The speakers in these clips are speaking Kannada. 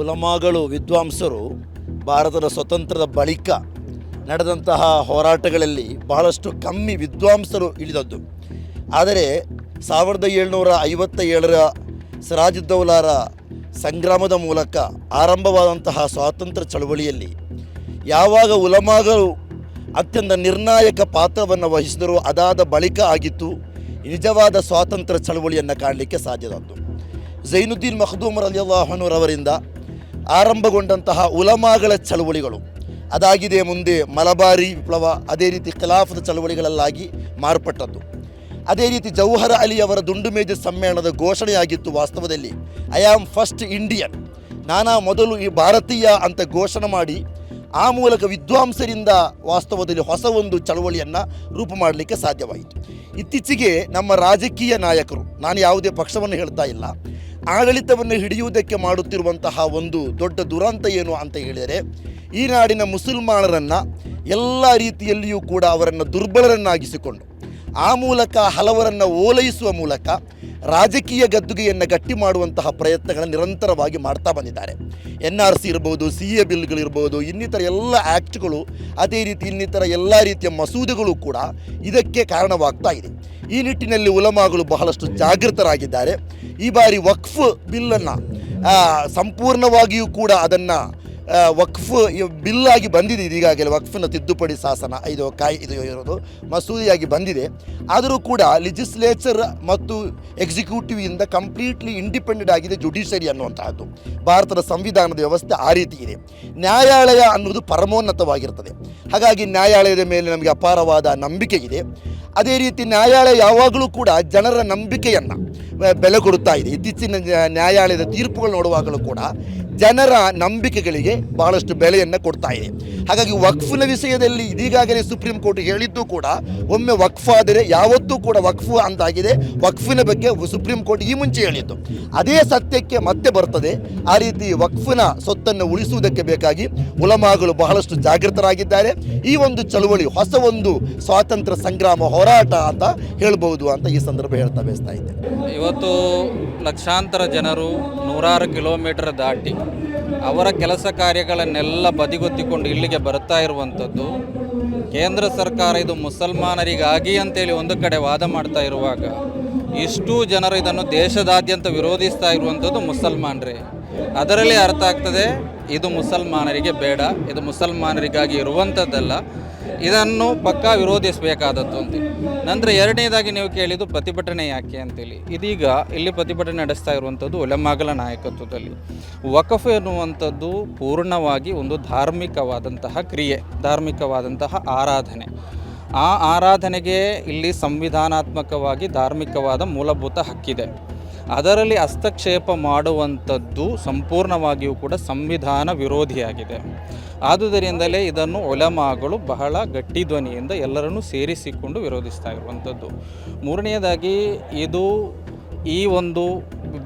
ಉಲಮಾಗಳು, ವಿದ್ವಾಂಸರು ಭಾರತದ ಸ್ವತಂತ್ರದ ಬಳಿಕ ನಡೆದಂತಹ ಹೋರಾಟಗಳಲ್ಲಿ ಬಹಳಷ್ಟು ಕಮ್ಮಿ ವಿದ್ವಾಂಸರು ಇಳಿದದ್ದು. ಆದರೆ ಸಾವಿರದ ಏಳ್ನೂರ ಐವತ್ತ ಏಳರ ಸಿರಾಜುದ್ದೌಲಾರ ಸಂಗ್ರಾಮದ ಮೂಲಕ ಆರಂಭವಾದಂತಹ ಸ್ವಾತಂತ್ರ್ಯ ಚಳವಳಿಯಲ್ಲಿ ಯಾವಾಗ ಉಲಮಾಗಳು ಅತ್ಯಂತ ನಿರ್ಣಾಯಕ ಪಾತ್ರವನ್ನು ವಹಿಸಿದರೂ ಅದಾದ ಬಳಿಕ ಆಗಿತ್ತು, ನಿಜವಾದ ಸ್ವಾತಂತ್ರ್ಯ ಚಳವಳಿಯನ್ನು ಕಾಣಲಿಕ್ಕೆ ಸಾಧ್ಯವಾದ್ದು. ಜೈನುದ್ದೀನ್ ಮಖದೂಮ್ ರಲಿಯಲ್ಲಾಹನೂರವರಿಂದ ಆರಂಭಗೊಂಡಂತಹ ಉಲಮಾಗಳ ಚಳವಳಿಗಳು. ಅದಾಗಿದೆ ಮುಂದೆ ಮಲಬಾರಿ ವಿಪ್ಲವ, ಅದೇ ರೀತಿ ಖಿಲಾಫದ ಚಳವಳಿಗಳಲ್ಲಾಗಿ ಮಾರ್ಪಟ್ಟದ್ದು. ಅದೇ ರೀತಿ ಜೌಹರ ಅಲಿ ಅವರ ದುಂಡು ದುಂಡುಮೇಜ ಸಮ್ಮೇಳನದ ಘೋಷಣೆಯಾಗಿತ್ತು ವಾಸ್ತವದಲ್ಲಿ. I am first Indian. ನಾನಾ ಮೊದಲು ಈ ಭಾರತೀಯ ಅಂತ ಘೋಷಣೆ ಮಾಡಿ ಆ ಮೂಲಕ ವಿದ್ವಾಂಸರಿಂದ ವಾಸ್ತವದಲ್ಲಿ ಹೊಸ ಒಂದು ಚಳವಳಿಯನ್ನು ರೂಪು ಮಾಡಲಿಕ್ಕೆ ಸಾಧ್ಯವಾಯಿತು. ಇತ್ತೀಚೆಗೆ ನಮ್ಮ ರಾಜಕೀಯ ನಾಯಕರು, ನಾನು ಯಾವುದೇ ಪಕ್ಷವನ್ನು ಹೇಳ್ತಾ ಇಲ್ಲ ಆಡಳಿತವನ್ನು ಹಿಡಿಯುವುದಕ್ಕೆ ಮಾಡುತ್ತಿರುವಂತಹ ಒಂದು ದೊಡ್ಡ ದುರಂತ ಏನು ಅಂತ ಹೇಳಿದರೆ, ಈ ನಾಡಿನ ಮುಸಲ್ಮಾನರನ್ನು ಎಲ್ಲ ರೀತಿಯಲ್ಲಿಯೂ ಕೂಡ ಅವರನ್ನು ದುರ್ಬಲರನ್ನಾಗಿಸಿಕೊಂಡು ಆ ಮೂಲಕ ಹಲವರನ್ನು ಓಲೈಸುವ ಮೂಲಕ ರಾಜಕೀಯ ಗದ್ದುಗೆಯನ್ನು ಗಟ್ಟಿ ಮಾಡುವಂತಹ ಪ್ರಯತ್ನಗಳನ್ನು ನಿರಂತರವಾಗಿ ಮಾಡ್ತಾ ಬಂದಿದ್ದಾರೆ. ಎನ್ ಆರ್ ಸಿ ಇರ್ಬೋದು, ಸಿ ಎ ಬಿಲ್ಗಳಿರ್ಬೋದು ಇನ್ನಿತರ ಎಲ್ಲ ಆ್ಯಕ್ಟ್ಗಳು ಅದೇ ರೀತಿ ಇನ್ನಿತರ ಎಲ್ಲ ರೀತಿಯ ಮಸೂದೆಗಳು ಕೂಡ ಇದಕ್ಕೆ ಕಾರಣವಾಗ್ತಾ ಇದೆ. ಈ ನಿಟ್ಟಿನಲ್ಲಿ ಉಲಮಾಗಳು ಬಹಳಷ್ಟು ಜಾಗೃತರಾಗಿದ್ದಾರೆ. ಈ ಬಾರಿ ವಕ್ಫ್ ಬಿಲ್ಲನ್ನು ಸಂಪೂರ್ಣವಾಗಿಯೂ ಕೂಡ ಅದನ್ನು ವಕ್ಫ್ ಬಿಲ್ಲಾಗಿ ಬಂದಿದೆ ಈಗಾಗಲೇ ವಕ್ಫಿನ ತಿದ್ದುಪಡಿ ಶಾಸನ ಇದು ಕಾಯಿ ಇದು ಇರೋದು, ಮಸೂದೆಯಾಗಿ ಬಂದಿದೆ. ಆದರೂ ಕೂಡ ಲೆಜಿಸ್ಲೇಚರ್ ಮತ್ತು ಎಕ್ಸಿಕ್ಯೂಟಿವ್ ಇಂದ ಕಂಪ್ಲೀಟ್ಲಿ ಇಂಡಿಪೆಂಡೆಂಟ್ ಆಗಿದೆ ಜುಡಿಷರಿ ಅನ್ನುವಂತಹದ್ದು. ಭಾರತದ ಸಂವಿಧಾನದ ವ್ಯವಸ್ಥೆ ಆ ರೀತಿ ಇದೆ. ನ್ಯಾಯಾಲಯ ಅನ್ನೋದು ಪರಮೋನ್ನತವಾಗಿರ್ತದೆ. ಹಾಗಾಗಿ ನ್ಯಾಯಾಲಯದ ಮೇಲೆ ನಮಗೆ ಅಪಾರವಾದ ನಂಬಿಕೆ ಇದೆ. ಅದೇ ರೀತಿ ನ್ಯಾಯಾಲಯ ಯಾವಾಗಲೂ ಕೂಡ ಜನರ ನಂಬಿಕೆಯನ್ನು ಬೆಲೆ ಕೊಡುತ್ತಾ ಇದೆ. ಇತ್ತೀಚಿನ ನ್ಯಾ- ನ್ಯಾಯಾಲಯದ ತೀರ್ಪುಗಳು ನೋಡುವಾಗಲೂ ಕೂಡ ಜನರ ನಂಬಿಕೆಗಳಿಗೆ ಬಹಳಷ್ಟು ಬೆಲೆಯನ್ನು ಕೊಡ್ತಾ ಇದೆ. ಹಾಗಾಗಿ ವಕ್ಫ್ನ ವಿಷಯದಲ್ಲಿ ಇದೀಗಾಗಲೇ ಸುಪ್ರೀಂ ಕೋರ್ಟ್ ಹೇಳಿದ್ದು ಕೂಡ ಒಮ್ಮೆ ವಕ್ಫ್ ಆದರೆ ಯಾವತ್ತೂ ಕೂಡ ವಕ್ಫ್ ಅಂತಾಗಿದೆ ವಕ್ಫಿನ ಬಗ್ಗೆ ಸುಪ್ರೀಂ ಕೋರ್ಟ್ ಈ ಮುಂಚೆ ಹೇಳಿತ್ತು. ಅದೇ ಸತ್ಯಕ್ಕೆ ಮತ್ತೆ ಬರ್ತದೆ. ಆ ರೀತಿ ವಕ್ಫಿನ ಸೊತ್ತನ್ನು ಉಳಿಸುವುದಕ್ಕೆ ಬೇಕಾಗಿ ಉಲಮಾಗಳು ಬಹಳಷ್ಟು ಜಾಗೃತರಾಗಿದ್ದಾರೆ. ಈ ಒಂದು ಚಳುವಳಿ, ಹೊಸ ಒಂದು ಸ್ವಾತಂತ್ರ್ಯ ಸಂಗ್ರಾಮ ಹೋರಾಟ ಅಂತ ಹೇಳ್ಬೋದು ಅಂತ ಈ ಸಂದರ್ಭ ಹೇಳ್ತಾ ಬಯಸ್ತಾ ಇದ್ದೇನೆ. ಇವತ್ತು ಲಕ್ಷಾಂತರ ಜನರು ನೂರಾರು ಕಿಲೋಮೀಟರ್ ದಾಟಿ ಅವರ ಕೆಲಸ ಕಾರ್ಯಗಳನ್ನೆಲ್ಲ ಬದಿಗೊತ್ತಿಕೊಂಡು ಇಲ್ಲಿಗೆ ಬರ್ತಾ ಇರುವಂಥದ್ದು, ಕೇಂದ್ರ ಸರ್ಕಾರ ಇದು ಮುಸಲ್ಮಾನರಿಗಾಗಿ ಅಂತೇಳಿ ಒಂದು ಕಡೆ ವಾದ ಮಾಡ್ತಾ ಇರುವಾಗ ಇಷ್ಟು ಜನರು ಇದನ್ನು ದೇಶದಾದ್ಯಂತ ವಿರೋಧಿಸ್ತಾ ಇರುವಂಥದ್ದು ಮುಸಲ್ಮಾನರೇ. ಅದರಲ್ಲಿ ಅರ್ಥ ಆಗ್ತದೆ, ಇದು ಮುಸಲ್ಮಾನರಿಗೆ ಬೇಡ, ಇದು ಮುಸಲ್ಮಾನರಿಗಾಗಿ ಇರುವಂಥದ್ದಲ್ಲ. ಇದನ್ನು ಪಕ್ಕಾ ವಿರೋಧಿಸಬೇಕಾದದ್ದು ಅಂತ ನಂತರ ಎರಡನೇದಾಗಿ ನೀವು ಕೇಳಿದ್ದು ಪ್ರತಿಭಟನೆ ಯಾಕೆ ಅಂತೇಳಿ. ಇದೀಗ ಇಲ್ಲಿ ಪ್ರತಿಭಟನೆ ನಡೆಸ್ತಾ ಇರುವಂಥದ್ದು ಒಲೆಮಾಗಲ ನಾಯಕತ್ವದಲ್ಲಿ. ವಕಫ್ ಎನ್ನುವಂಥದ್ದು ಪೂರ್ಣವಾಗಿ ಒಂದು ಧಾರ್ಮಿಕವಾದಂತಹ ಕ್ರಿಯೆ, ಧಾರ್ಮಿಕವಾದಂತಹ ಆರಾಧನೆ. ಆ ಆರಾಧನೆಗೆ ಇಲ್ಲಿ ಸಂವಿಧಾನಾತ್ಮಕವಾಗಿ ಧಾರ್ಮಿಕವಾದ ಮೂಲಭೂತ ಹಕ್ಕಿದೆ. ಅದರಲ್ಲಿ ಹಸ್ತಕ್ಷೇಪ ಮಾಡುವಂಥದ್ದು ಸಂಪೂರ್ಣವಾಗಿಯೂ ಕೂಡ ಸಂವಿಧಾನ ವಿರೋಧಿಯಾಗಿದೆ. ಆದುದರಿಂದಲೇ ಇದನ್ನು ಒಲಮಾಗಳು ಬಹಳ ಗಟ್ಟಿ ಧ್ವನಿಯಿಂದ ಎಲ್ಲರನ್ನೂ ಸೇರಿಸಿಕೊಂಡು ವಿರೋಧಿಸ್ತಾ ಇರುವಂಥದ್ದು. ಮೂರನೆಯದಾಗಿ ಇದು ಈ ಒಂದು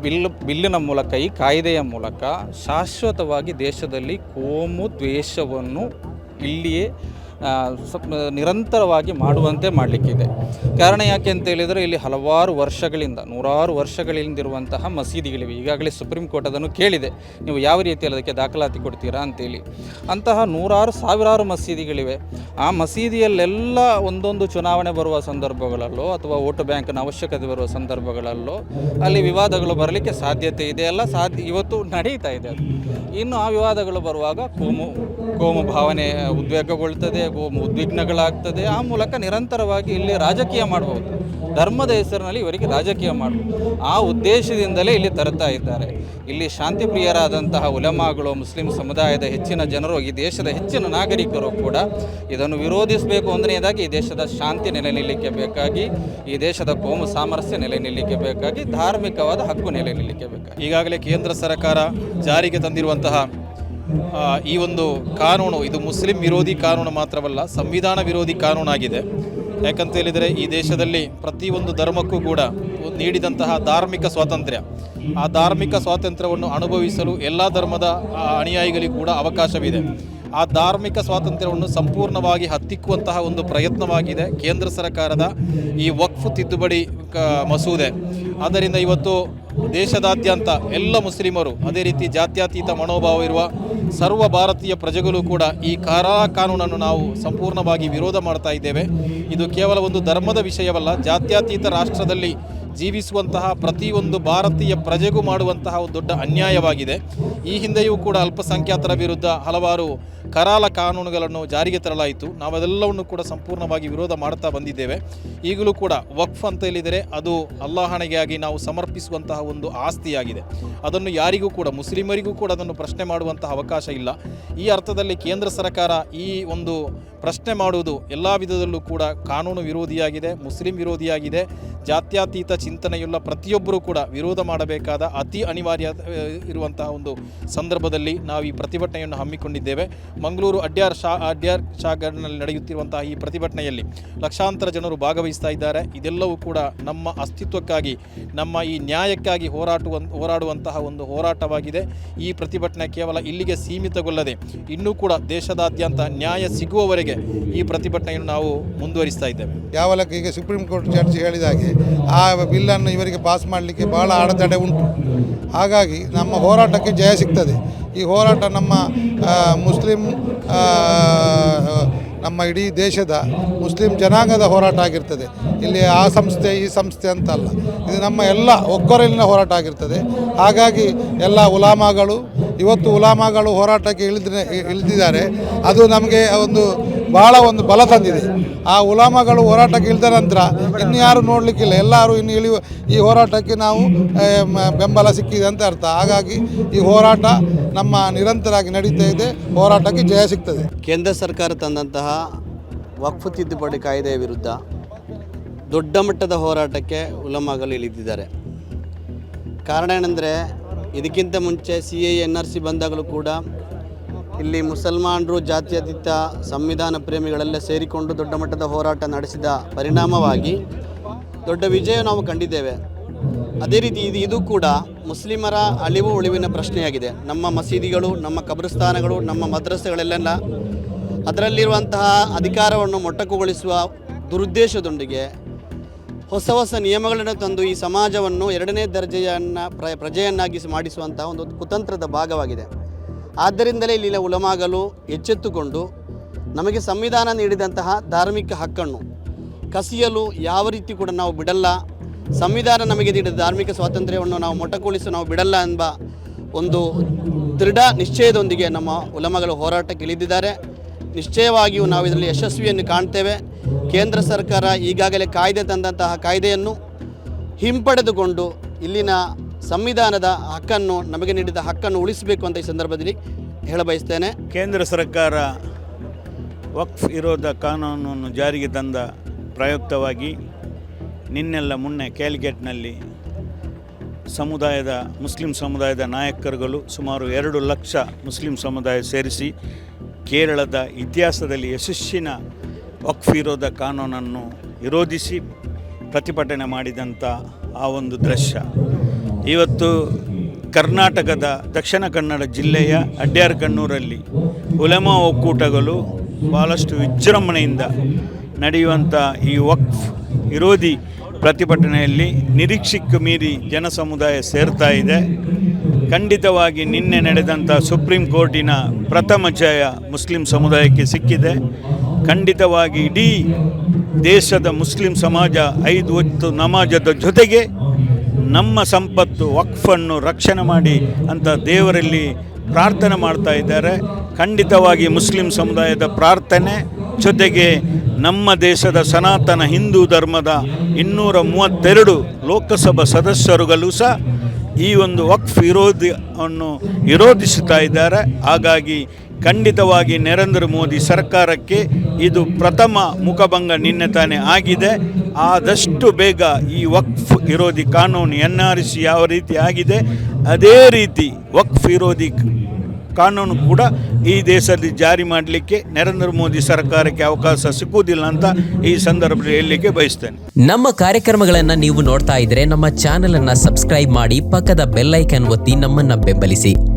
ಬಿಲ್, ಬಿಲ್ಲಿನ ಮೂಲಕ, ಈ ಕಾಯ್ದೆಯ ಮೂಲಕ ಶಾಶ್ವತವಾಗಿ ದೇಶದಲ್ಲಿ ಕೋಮು ದ್ವೇಷವನ್ನು ಇಲ್ಲಿಯೇ ನಿರಂತರವಾಗಿ ಮಾಡುವಂತೆ ಮಾಡಲಿಕ್ಕಿದೆ. ಕಾರಣ ಯಾಕೆ ಅಂತ ಹೇಳಿದರೆ ಇಲ್ಲಿ ಹಲವಾರು ವರ್ಷಗಳಿಂದ, ನೂರಾರು ವರ್ಷಗಳಿಂದಿರುವಂತಹ ಮಸೀದಿಗಳಿವೆ. ಈಗಾಗಲೇ ಸುಪ್ರೀಂ ಕೋರ್ಟ್ ಅದನ್ನು ಕೇಳಿದೆ. ನೀವು ಯಾವ ರೀತಿಯಲ್ಲಿ ಅದಕ್ಕೆ ದಾಖಲಾತಿ ಕೊಡ್ತೀರಾ ಅಂತೇಳಿ. ಅಂತಹ ನೂರಾರು ಸಾವಿರಾರು ಮಸೀದಿಗಳಿವೆ. ಆ ಮಸೀದಿಯಲ್ಲೆಲ್ಲ ಒಂದೊಂದು ಚುನಾವಣೆ ಬರುವ ಸಂದರ್ಭಗಳಲ್ಲೋ ಅಥವಾ ವೋಟ್ ಬ್ಯಾಂಕ್ನ ಅವಶ್ಯಕತೆ ಬರುವ ಸಂದರ್ಭಗಳಲ್ಲೋ ಅಲ್ಲಿ ವಿವಾದಗಳು ಬರಲಿಕ್ಕೆ ಸಾಧ್ಯತೆ ಇದೆ ಎಲ್ಲ ಸಾಧ್ಯ, ಇವತ್ತು ನಡೀತಾ ಇದೆ ಅದು. ಇನ್ನು ಆ ವಿವಾದಗಳು ಬರುವಾಗ ಕೋಮು ಕೋಮು ಭಾವನೆ ಉದ್ವೇಗಗೊಳ್ತದೆ, ಕೋಮು ಉದ್ವಿಗ್ನಗಳಾಗ್ತದೆ, ಆ ಮೂಲಕ ನಿರಂತರವಾಗಿ ಇಲ್ಲಿ ರಾಜಕೀಯ ಮಾಡಬಹುದು ಧರ್ಮದ ಹೆಸರಿನಲ್ಲಿ ಇವರಿಗೆ ರಾಜಕೀಯ ಮಾಡಬಹುದು ಆ ಉದ್ದೇಶದಿಂದಲೇ ಇಲ್ಲಿ ತರುತ್ತಾ ಇದ್ದಾರೆ. ಇಲ್ಲಿ ಶಾಂತಿ ಪ್ರಿಯರಾದಂತಹ ಉಲಮಾಗಳು, ಮುಸ್ಲಿಂ ಸಮುದಾಯದ ಹೆಚ್ಚಿನ ಜನರು, ಈ ದೇಶದ ಹೆಚ್ಚಿನ ನಾಗರಿಕರು ಕೂಡ ಇದನ್ನು ವಿರೋಧಿಸಬೇಕು ಒಂದನೆಯದಾಗಿ ಈ ದೇಶದ ಶಾಂತಿ ನೆಲೆ ನಿಲ್ಲಿಕ್ಕೆ ಬೇಕಾಗಿ, ಈ ದೇಶದ ಕೋಮು ಸಾಮರಸ್ಯ ನೆಲೆ ನಿಲ್ಲಿಕ್ಕೆ ಬೇಕಾಗಿ, ಧಾರ್ಮಿಕವಾದ ಹಕ್ಕು ನೆಲೆ ನಿಲ್ಲಿಕ್ಕೆ ಬೇಕಾಗಿ. ಈಗಾಗಲೇ ಕೇಂದ್ರ ಸರ್ಕಾರ ಜಾರಿಗೆ ತಂದಿರುವಂತಹ ಈ ಒಂದು ಕಾನೂನು, ಇದು ಮುಸ್ಲಿಂ ವಿರೋಧಿ ಕಾನೂನು ಮಾತ್ರವಲ್ಲ, ಸಂವಿಧಾನ ವಿರೋಧಿ ಕಾನೂನಾಗಿದೆ. ಯಾಕಂತ ಹೇಳಿದರೆ, ಈ ದೇಶದಲ್ಲಿ ಪ್ರತಿಯೊಂದು ಧರ್ಮಕ್ಕೂ ಕೂಡ ನೀಡಿದಂತಹ ಧಾರ್ಮಿಕ ಸ್ವಾತಂತ್ರ್ಯ. ಆ ಧಾರ್ಮಿಕ ಸ್ವಾತಂತ್ರ್ಯವನ್ನು ಅನುಭವಿಸಲು ಎಲ್ಲ ಧರ್ಮದ ಅನುಯಾಯಿಗಳಿಗೆ ಕೂಡ ಅವಕಾಶವಿದೆ. ಆ ಧಾರ್ಮಿಕ ಸ್ವಾತಂತ್ರ್ಯವನ್ನು ಸಂಪೂರ್ಣವಾಗಿ ಹತ್ತಿಕ್ಕುವಂತಹ ಒಂದು ಪ್ರಯತ್ನವಾಗಿದೆ ಕೇಂದ್ರ ಸರ್ಕಾರದ ಈ ವಕ್ಫ್ ತಿದ್ದುಪಡಿ, ಕ, ಮಸೂದೆ. ಆದ್ದರಿಂದ ಇವತ್ತು ದೇಶದಾದ್ಯಂತ ಎಲ್ಲ ಮುಸ್ಲಿಮರು, ಅದೇ ರೀತಿ ಜಾತ್ಯಾತೀತ ಮನೋಭಾವ ಇರುವ ಸರ್ವ ಭಾರತೀಯ ಪ್ರಜೆಗಳು ಕೂಡ ಈ ಕಾರಾ ಕಾನೂನನ್ನು ನಾವು ಸಂಪೂರ್ಣವಾಗಿ ವಿರೋಧ ಮಾಡ್ತಾ ಇದ್ದೇವೆ. ಇದು ಕೇವಲ ಒಂದು ಧರ್ಮದ ವಿಷಯವಲ್ಲ, ಜಾತ್ಯತೀತ ರಾಷ್ಟ್ರದಲ್ಲಿ ಜೀವಿಸುವಂತಹ ಪ್ರತಿಯೊಂದು ಭಾರತೀಯ ಪ್ರಜೆಗೂ ಮಾಡುವಂತಹ ಒಂದು ದೊಡ್ಡ ಅನ್ಯಾಯವಾಗಿದೆ. ಈ ಹಿಂದೆಯೂ ಕೂಡ ಅಲ್ಪಸಂಖ್ಯಾತರ ವಿರುದ್ಧ ಹಲವಾರು ಕರಾಲ ಕಾನೂನುಗಳನ್ನು ಜಾರಿಗೆ ತರಲಾಯಿತು. ನಾವದೆಲ್ಲವನ್ನು ಕೂಡ ಸಂಪೂರ್ಣವಾಗಿ ವಿರೋಧ ಮಾಡ್ತಾ ಬಂದಿದ್ದೇವೆ. ಈಗಲೂ ಕೂಡ ವಕ್ಫ್ ಅಂತ ಹೇಳಿದರೆ ಅದು ಅಲ್ಲಾಹಣೆಗಾಗಿ ನಾವು ಸಮರ್ಪಿಸುವಂತಹ ಒಂದು ಆಸ್ತಿಯಾಗಿದೆ. ಅದನ್ನು ಯಾರಿಗೂ ಕೂಡ ಮುಸ್ಲಿಮರಿಗೂ ಕೂಡ ಅದನ್ನು ಪ್ರಶ್ನೆ ಮಾಡುವಂತಹ ಅವಕಾಶ ಇಲ್ಲ. ಈ ಅರ್ಥದಲ್ಲಿ ಕೇಂದ್ರ ಸರ್ಕಾರ ಈ ಒಂದು ಪ್ರಶ್ನೆ ಮಾಡುವುದು ಎಲ್ಲ ವಿಧದಲ್ಲೂ ಕೂಡ ಕಾನೂನು ವಿರೋಧಿಯಾಗಿದೆ, ಮುಸ್ಲಿಂ ವಿರೋಧಿಯಾಗಿದೆ. ಜಾತ್ಯತೀತ ಚಿಂತನೆಯುಳ್ಳ ಪ್ರತಿಯೊಬ್ಬರೂ ಕೂಡ ವಿರೋಧ ಮಾಡಬೇಕಾದ ಅತಿ ಅನಿವಾರ್ಯ ಇರುವಂತಹ ಒಂದು ಸಂದರ್ಭದಲ್ಲಿ ನಾವು ಈ ಪ್ರತಿಭಟನೆಯನ್ನು ಹಮ್ಮಿಕೊಂಡಿದ್ದೇವೆ. ಮಂಗಳೂರು ಅಡ್ಯಾರ್ ಶಾ, ಅಡ್ಯಾರ್ ಶಾಗರ್ನಲ್ಲಿ ನಡೆಯುತ್ತಿರುವಂತಹ ಈ ಪ್ರತಿಭಟನೆಯಲ್ಲಿ ಲಕ್ಷಾಂತರ ಜನರು ಭಾಗವಹಿಸ್ತಾ ಇದ್ದಾರೆ. ಇದೆಲ್ಲವೂ ಕೂಡ ನಮ್ಮ ಅಸ್ತಿತ್ವಕ್ಕಾಗಿ, ನಮ್ಮ ಈ ನ್ಯಾಯಕ್ಕಾಗಿ ಹೋರಾಟುವ, ಹೋರಾಡುವಂತಹ ಒಂದು ಹೋರಾಟವಾಗಿದೆ. ಈ ಪ್ರತಿಭಟನೆ ಕೇವಲ ಇಲ್ಲಿಗೆ ಸೀಮಿತಗೊಳ್ಳದೆ, ಇನ್ನೂ ಕೂಡ ದೇಶದಾದ್ಯಂತ ನ್ಯಾಯ ಸಿಗುವವರೆಗೆ ಈ ಪ್ರತಿಭಟನೆಯನ್ನು ನಾವು ಮುಂದುವರಿಸ್ತಾ ಇದ್ದೇವೆ. ಯಾವ ಲೆಕ್ಕ ಈಗ ಸುಪ್ರೀಂ ಕೋರ್ಟ್ ಜಡ್ಜ್ ಹೇಳಿದ ಹಾಗೆ ಆ ಬಿಲ್ಲನ್ನು ಇವರಿಗೆ ಪಾಸ್ ಮಾಡಲಿಕ್ಕೆ ಭಾಳ ಅಡೆತಡೆ ಉಂಟು. ಹಾಗಾಗಿ ನಮ್ಮ ಹೋರಾಟಕ್ಕೆ ಜಯ ಸಿಗ್ತದೆ. ಈ ಹೋರಾಟ ನಮ್ಮ ಮುಸ್ಲಿಂ ನಮ್ಮ ಇಡೀ ದೇಶದ ಮುಸ್ಲಿಂ ಜನಾಂಗದ ಹೋರಾಟ ಆಗಿರ್ತದೆ. ಇಲ್ಲಿ ಆ ಸಂಸ್ಥೆ, ಈ ಸಂಸ್ಥೆ ಅಂತ ಅಲ್ಲ ಇದು ನಮ್ಮ ಎಲ್ಲ ಒಕ್ಕೊರಲಿನ ಹೋರಾಟ ಆಗಿರ್ತದೆ. ಹಾಗಾಗಿ ಎಲ್ಲ ಉಲಾಮಾಗಳು, ಇವತ್ತು ಉಲಾಮಾಗಳು ಹೋರಾಟಕ್ಕೆ ಇಳಿದ ಇಳಿದಿದ್ದಾರೆ. ಅದು ನಮಗೆ ಒಂದು ಬಹಳ ಒಂದು ಬಲ ತಂದಿದೆ. ಆ ಉಲಾಮಗಳು ಹೋರಾಟಕ್ಕೆ ಇಳಿದ ನಂತರ ಇನ್ನು ಯಾರು ನೋಡಲಿಕ್ಕಿಲ್ಲ, ಎಲ್ಲರೂ ಇನ್ನು ಇಳಿಯುವ ಈ ಹೋರಾಟಕ್ಕೆ ನಾವು ಬೆಂಬಲ ಸಿಕ್ಕಿದೆ ಅಂತ ಅರ್ಥ. ಹಾಗಾಗಿ ಈ ಹೋರಾಟ ನಮ್ಮ ನಿರಂತರವಾಗಿ ನಡೀತಾ ಇದೆ, ಹೋರಾಟಕ್ಕೆ ಜಯ ಸಿಗ್ತದೆ. ಕೇಂದ್ರ ಸರ್ಕಾರ ತಂದಂತಹ ವಕ್ಫ್ ತಿದ್ದುಪಡಿ ಕಾಯ್ದೆಯ ವಿರುದ್ಧ ದೊಡ್ಡ ಮಟ್ಟದ ಹೋರಾಟಕ್ಕೆ ಉಲಮಾಗಲು ಇಳಿದಿದ್ದಾರೆ. ಕಾರಣ ಏನೆಂದರೆ, ಇದಕ್ಕಿಂತ ಮುಂಚೆ C A N R C ಬಂದಾಗಲೂ ಕೂಡ ಇಲ್ಲಿ ಮುಸಲ್ಮಾನರು, ಜಾತ್ಯತೀತ ಸಂವಿಧಾನ ಪ್ರೇಮಿಗಳೆಲ್ಲ ಸೇರಿಕೊಂಡು ದೊಡ್ಡ ಮಟ್ಟದ ಹೋರಾಟ ನಡೆಸಿದ ಪರಿಣಾಮವಾಗಿ ದೊಡ್ಡ ವಿಜಯ ನಾವು ಕಂಡಿದ್ದೇವೆ. ಅದೇ ರೀತಿ ಇದು ಇದು ಕೂಡ ಮುಸ್ಲಿಮರ ಅಳಿವು ಉಳಿವಿನ ಪ್ರಶ್ನೆಯಾಗಿದೆ. ನಮ್ಮ ಮಸೀದಿಗಳು, ನಮ್ಮ ಕಬ್ರಸ್ಥಾನಗಳು, ನಮ್ಮ ಮದ್ರಸೆಗಳೆಲ್ಲ ಅದರಲ್ಲಿರುವಂತಹ ಅಧಿಕಾರವನ್ನು ಮೊಟಕುಗೊಳಿಸುವ ದುರುದ್ದೇಶದೊಂದಿಗೆ ಹೊಸ ಹೊಸ ನಿಯಮಗಳನ್ನು ತಂದು ಈ ಸಮಾಜವನ್ನು ಎರಡನೇ ದರ್ಜೆಯನ್ನು ಪ್ರ ಪ್ರಜೆಯನ್ನಾಗಿಸಿ ಮಾಡಿಸುವಂತಹ ಒಂದು ಕುತಂತ್ರದ ಭಾಗವಾಗಿದೆ. ಆದ್ದರಿಂದಲೇ ಇಲ್ಲಿನ ಉಲಮಾಗಲು ಎಚ್ಚೆತ್ತುಕೊಂಡು ನಮಗೆ ಸಂವಿಧಾನ ನೀಡಿದಂತಹ ಧಾರ್ಮಿಕ ಹಕ್ಕನ್ನು ಕಸಿಯಲು ಯಾವ ರೀತಿ ಕೂಡ ನಾವು ಬಿಡಲ್ಲ, ಸಂವಿಧಾನ ನಮಗೆ ನೀಡಿದ ಧಾರ್ಮಿಕ ಸ್ವಾತಂತ್ರ್ಯವನ್ನು ನಾವು ಮೊಟಕುಗೊಳಿಸಿ ನಾವು ಬಿಡಲ್ಲ ಎಂಬ ಒಂದು ದೃಢ ನಿಶ್ಚಯದೊಂದಿಗೆ ನಮ್ಮ ಉಲಮಗಳು ಹೋರಾಟಕ್ಕೆ ಇಳಿದಿದ್ದಾರೆ. ನಿಶ್ಚಯವಾಗಿಯೂ ನಾವು ಇದರಲ್ಲಿ ಯಶಸ್ವಿಯನ್ನು ಕಾಣ್ತೇವೆ. ಕೇಂದ್ರ ಸರ್ಕಾರ ಈಗಾಗಲೇ ಕಾಯ್ದೆ ತಂದಂತಹ ಕಾಯ್ದೆಯನ್ನು ಹಿಂಪಡೆದುಕೊಂಡು ಇಲ್ಲಿನ ಸಂವಿಧಾನದ ಹಕ್ಕನ್ನು, ನಮಗೆ ನೀಡಿದ ಹಕ್ಕನ್ನು ಉಳಿಸಬೇಕು ಅಂತ ಈ ಸಂದರ್ಭದಲ್ಲಿ ಹೇಳಬಯಸ್ತೇನೆ. ಕೇಂದ್ರ ಸರ್ಕಾರ ವಕ್ಫ್ ವಿರೋಧ ಕಾನೂನನ್ನು ಜಾರಿಗೆ ತಂದ ಪ್ರಯುಕ್ತವಾಗಿ ನಿನ್ನೆಲ್ಲ ಮೊನ್ನೆ ಕ್ಯಾಲಿಕೇಟ್ನಲ್ಲಿ ಸಮುದಾಯದ, ಮುಸ್ಲಿಂ ಸಮುದಾಯದ ನಾಯಕರುಗಳು ಸುಮಾರು ಎರಡು ಲಕ್ಷ ಮುಸ್ಲಿಂ ಸಮುದಾಯ ಸೇರಿಸಿ ಕೇರಳದ ಇತಿಹಾಸದಲ್ಲಿ ಯಶಸ್ಸಿನ ವಕ್ಫ್ ವಿರೋಧ ಕಾನೂನನ್ನು ವಿರೋಧಿಸಿ ಪ್ರತಿಭಟನೆ ಮಾಡಿದಂಥ ಆ ಒಂದು ದೃಶ್ಯ. ಇವತ್ತು ಕರ್ನಾಟಕದ ದಕ್ಷಿಣ ಕನ್ನಡ ಜಿಲ್ಲೆಯ ಅಡ್ಯಾರ್ಕಣ್ಣೂರಲ್ಲಿ ಉಲೆಮಾ ಒಕ್ಕೂಟಗಳು ಭಾಳಷ್ಟು ವಿಜೃಂಭಣೆಯಿಂದ ನಡೆಯುವಂಥ ಈ ವಕ್ಫ್ ವಿರೋಧಿ ಪ್ರತಿಭಟನೆಯಲ್ಲಿ ನಿರೀಕ್ಷೆಗೂ ಮೀರಿ ಜನಸಮುದಾಯ ಸೇರ್ತಾ ಇದೆ. ಖಂಡಿತವಾಗಿ ನಿನ್ನೆ ನಡೆದಂಥ ಸುಪ್ರೀಂ ಕೋರ್ಟಿನ ಪ್ರಥಮ ಜಯ ಮುಸ್ಲಿಂ ಸಮುದಾಯಕ್ಕೆ ಸಿಕ್ಕಿದೆ. ಖಂಡಿತವಾಗಿ ಇಡೀ ದೇಶದ ಮುಸ್ಲಿಂ ಸಮಾಜ ಐದು ಹೊತ್ತು ನಮಾಜದ ಜೊತೆಗೆ ನಮ್ಮ ಸಂಪತ್ತು, ವಕ್ಫನ್ನು ರಕ್ಷಣೆ ಮಾಡಿ ಅಂತ ದೇವರಲ್ಲಿ ಪ್ರಾರ್ಥನೆ ಮಾಡ್ತಾ ಇದ್ದಾರೆ. ಖಂಡಿತವಾಗಿ ಮುಸ್ಲಿಂ ಸಮುದಾಯದ ಪ್ರಾರ್ಥನೆ, ಜೊತೆಗೆ ನಮ್ಮ ದೇಶದ ಸನಾತನ ಹಿಂದೂ ಧರ್ಮದ ಇನ್ನೂರ ಮೂವತ್ತೆರಡು ಲೋಕಸಭಾ ಸದಸ್ಯರುಗಳು ಸಹ ಈ ಒಂದು ವಕ್ಫ್ ವಿರೋಧಿಯನ್ನು ವಿರೋಧಿಸುತ್ತಾ ಇದ್ದಾರೆ. ಹಾಗಾಗಿ ಖಂಡಿತವಾಗಿ ನರೇಂದ್ರ ಮೋದಿ ಸರ್ಕಾರಕ್ಕೆ ಇದು ಪ್ರಥಮ ಮುಖಭಂಗ ನಿನ್ನೆ ತಾನೇ ಆಗಿದೆ. ಆದಷ್ಟು ಬೇಗ ಈ ವಕ್ಫ್ ವಿರೋಧಿ ಕಾನೂನು ಎನ್ ಆರ್ ಸಿ ಯಾವ ರೀತಿ ಆಗಿದೆ, ಅದೇ ರೀತಿ ವಕ್ಫ್ ವಿರೋಧಿ ಕಾನೂನು ಕೂಡ ಈ ದೇಶದಲ್ಲಿ ಜಾರಿ ಮಾಡಲಿಕ್ಕೆ ನರೇಂದ್ರ ಮೋದಿ ಸರ್ಕಾರಕ್ಕೆ ಅವಕಾಶ ಸಿಕ್ಕುವುದಿಲ್ಲ ಅಂತ ಈ ಸಂದರ್ಭದಲ್ಲಿ ಹೇಳಲಿಕ್ಕೆ ಬಯಸ್ತೇನೆ. ನಮ್ಮ ಕಾರ್ಯಕ್ರಮಗಳನ್ನು ನೀವು ನೋಡ್ತಾ ಇದ್ರೆ ನಮ್ಮ ಚಾನೆಲ್ ಅನ್ನ ಸಬ್ಸ್ಕ್ರೈಬ್ ಮಾಡಿ ಪಕ್ಕದ ಬೆಲ್ ಒತ್ತಿ ನಮ್ಮನ್ನ ಬೆಂಬಲಿಸಿ.